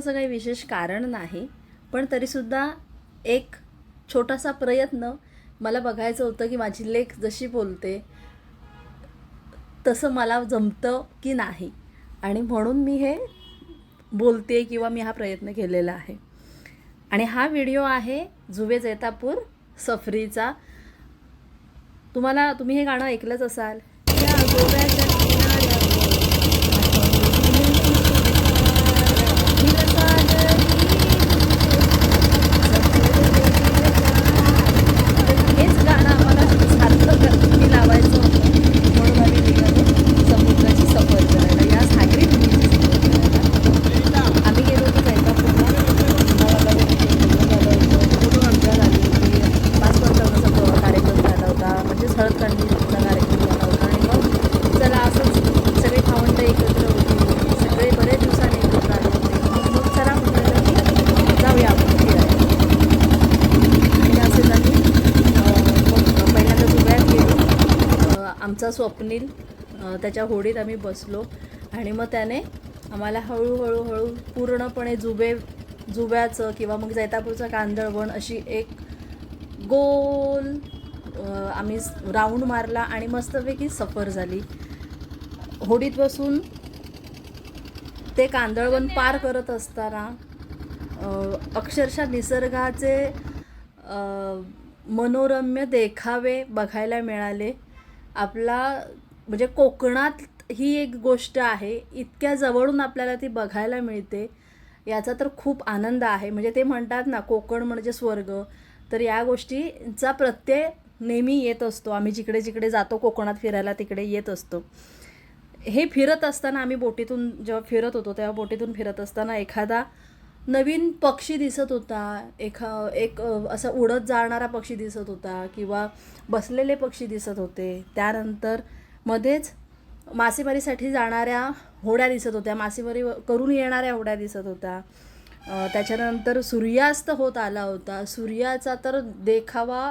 असं काही विशेष कारण नाही पण तरीसुद्धा एक छोटासा प्रयत्न मला बघायचं होतं की माझी लेख जशी बोलते तसं मला जमतं की नाही. आणि म्हणून मी हे बोलते किंवा मी हा प्रयत्न केलेला आहे. आणि हा व्हिडिओ आहे जुवे जैतापूर सफरीचा. तुम्हाला तुम्ही हे गाणं ऐकलंच असाल. या गोव्याच्या किनाऱ्यावर हेच गाणं आम्हाला सारखं मी लावायचं होतं म्हणून आम्ही निघालो समुद्राची सफर करायला या सागरी भूमीची सफर करायला आम्ही गेलो होतो जैतापूरला उन्हाळ्यामध्ये तिथे लग्न झालं होतं खूप मजा झाली होती पाच पाच लग्नाचा कार्यक्रम झाला होता म्हणजे हळद काढणीचा कार्यक्रम झाला होता आणि मग चला असंच सगळे भावंड एकत्र होती सगळे बरेच दिवसांनी एकत्र आले होते मग मग चला म्हटलं की जाऊया आपण फिरायला आणि असे झाली मग पहिल्यांदा जुब्यात गेलो अ, आमचा स्वप्नील त्याच्या होडीत आम्ही बसलो आणि मग त्याने आम्हाला हळूहळू हळू पूर्णपणे जुबे जुब्याचं किंवा मग जैतापूरचं कांदळवण अशी एक गोल आम्ही राऊंड मारला आणि मस्तपैकी सफर झाली. होडीत बसून ते कांदळवन पार करत असताना अक्षरशः निसर्गाचे मनोरम्य देखावे बघायला मिळाले. आपला म्हणजे कोकणात ही एक गोष्ट आहे. इतक्या जवळून आपल्याला ती बघायला मिळते. याचा तर खूप आनंद आहे. म्हणजे ते म्हणतात ना कोकण म्हणजे स्वर्ग. तर या गोष्टीचा प्रत्यय नेहमी येत असतो. आम्ही जिकडे जिकडे जातो कोकणात फिरायला तिकडे येत असतो. हे फिरत असताना आम्ही बोटीतून जेव्हा फिरत होतो तेव्हा बोटीतून फिरत असताना एखादा नवीन पक्षी दिसत होता एखा एक असा उडत जाणारा पक्षी दिसत होता किंवा बसलेले पक्षी दिसत होते. त्यानंतर मध्येच मासेमारीसाठी जाणाऱ्या होड्या दिसत होत्या मासेमारी करून येणाऱ्या होड्या दिसत होत्या. त्याच्यानंतर सूर्यास्त होत आला होता. सूर्याचा तर देखावा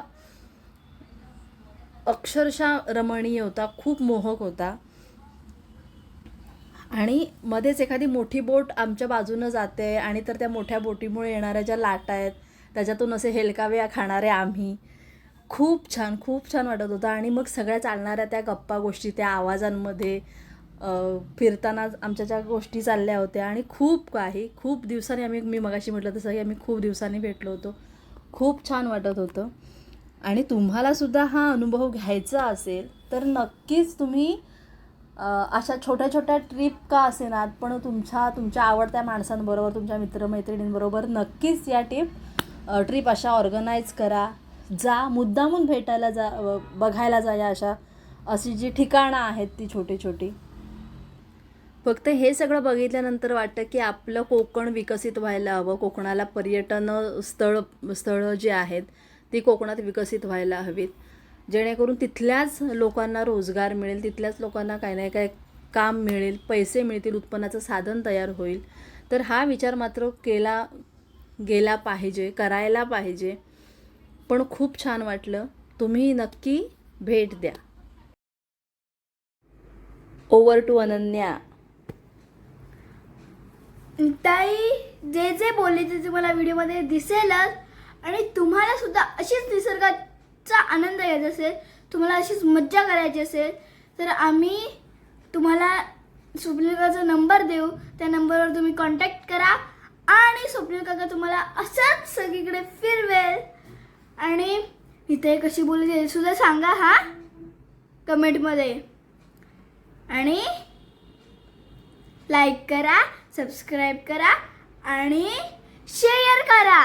अक्षरशः रमणीय होता खूप मोहक होता. आणि मध्येच एखादी मोठी बोट आमच्या बाजूनं जाते आणि तर त्या मोठ्या बोटीमुळे येणाऱ्या ज्या लाटा आहेत त्याच्यातून असे हेलकाव्या खाणारे आम्ही. खूप छान खूप छान वाटत होतं. आणि मग सगळ्या चालणाऱ्या त्या गप्पा गोष्टी त्या आवाजांमध्ये फिरताना आमच्या ज्या गोष्टी चालल्या होत्या. आणि खूप काही खूप दिवसांनी आम्ही मी मगाशी म्हटलं तसं की आम्ही खूप दिवसांनी भेटलो होतो. खूप छान वाटत होतं. आणि तुम्हालासुद्धा हा अनुभव घ्यायचा असेल तर नक्कीच तुम्ही अशा छोट्या छोट्या ट्रिप का असेनात पण तुमच्या तुमच्या आवडत्या माणसांबरोबर तुमच्या मित्रमैत्रिणींबरोबर नक्कीच या ट्रीप ट्रिप अशा ऑर्गनाईज करा. जा मुद्दामून भेटायला जा बघायला जा या अशा अशी जी ठिकाणं आहेत ती छोटी छोटी फक्त हे सगळं बघितल्यानंतर वाटतं की आपलं कोकण विकसित व्हायला हवं. कोकणाला पर्यटन स्थळ स्थळं जी आहेत ती कोकणात विकसित व्हायला हवीत. जेणेकरून तिथल्याच लोकांना रोजगार मिळेल तिथल्याच लोकांना काही नाही काय काम मिळेल पैसे मिळतील उत्पन्नाचं साधन तयार होईल. तर हा विचार मात्र केला गेला पाहिजे करायला पाहिजे. पण खूप छान वाटलं. तुम्ही नक्की भेट द्या. Over to Ananya. ताई जे जे बोलले ते तुम्हाला व्हिडिओमध्ये दिसेलच आणि तुम्हाला सुद्धा अशीच चा आनंद घ्यायचा असेल तुम्हाला अशीच मज्जा करायची असेल तर आम्ही तुम्हाला स्वप्नील काकाचा नंबर देऊ. त्या नंबरवर तुम्ही कॉन्टॅक्ट करा आणि स्वप्नील काका तुम्हाला असंच सगळीकडे फिरवेल. आणि इथे कशी बोलली ते सुद्धा सांगा हा कमेंटमध्ये. आणि लाईक करा सबस्क्राईब करा आणि शेअर करा.